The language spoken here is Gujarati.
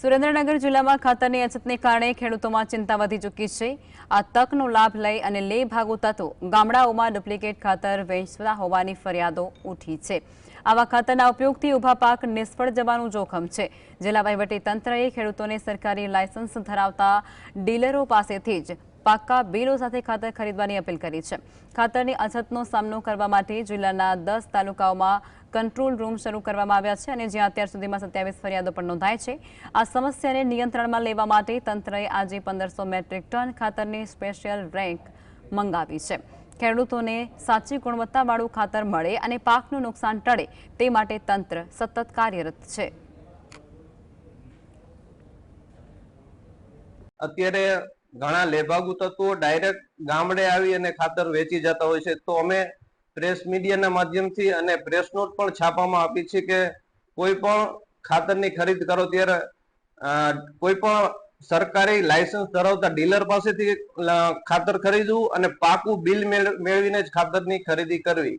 સુરેન્દ્રનગર જિલ્લામાં ખાતરની અછતને કારણે ખેડૂતોમાં ચિંતા વધી ચૂકી છે. આ તકનો લાભ લઈ અને લે ભાગો તત્વો ગામડાઓમાં ડુપ્લિકેટ ખાતર વેચતા હોવાની ફરિયાદો ઉઠી છે. આવા ખાતરના ઉપયોગથી ઊભા પાક નિષ્ફળ જવાનું જોખમ છે. જિલ્લા તંત્રએ ખેડૂતોને સરકારી લાયસન્સ ધરાવતા ડીલરો પાસેથી જ પાક્કા બિલો સાથે ખાતર ખરીદવાની અપીલ કરી છે. ખાતરની અછતનો સામનો કરવા માટે જિલ્લાના દસ તાલુકાઓમાં કંટ્રોલ રૂમ શરૂ કરવામાં આવ્યા છે અને જ્યાં અત્યાર સુધીમાં સત્યાવીસ ફરિયાદો પણ નોંધાય છે. આ સમસ્યાને નિયંત્રણમાં લેવા માટે તંત્રએ આજે પંદરસો મેટ્રિક ટન ખાતરની સ્પેશિયલ રેન્ક મંગાવી છે. ખેડૂતોને સાચી ગુણવત્તાવાળું ખાતર મળે અને પાકનું નુકસાન ટળે તે માટે તંત્ર સતત કાર્યરત છે. અત્યારે ઘણા લેભાગુ તત્વો ડાયરેક્ટ ગામડે આવી અને ખાતર વેચી જતા હોય છે. તો અમે પ્રેસ મીડિયાના માધ્યમથી અને પ્રેસ નોટ પણ છાપવામાં આપી છે કે કોઈ પણ ખાતરની ખરીદ કરો ત્યારે કોઈ પણ સરકારી લાયસન્સ ધરાવતા ડીલર પાસેથી ખાતર ખરીદવું અને પાકું બિલ મેળ- મેળવીને જ ખાતરની ખરીદી કરવી.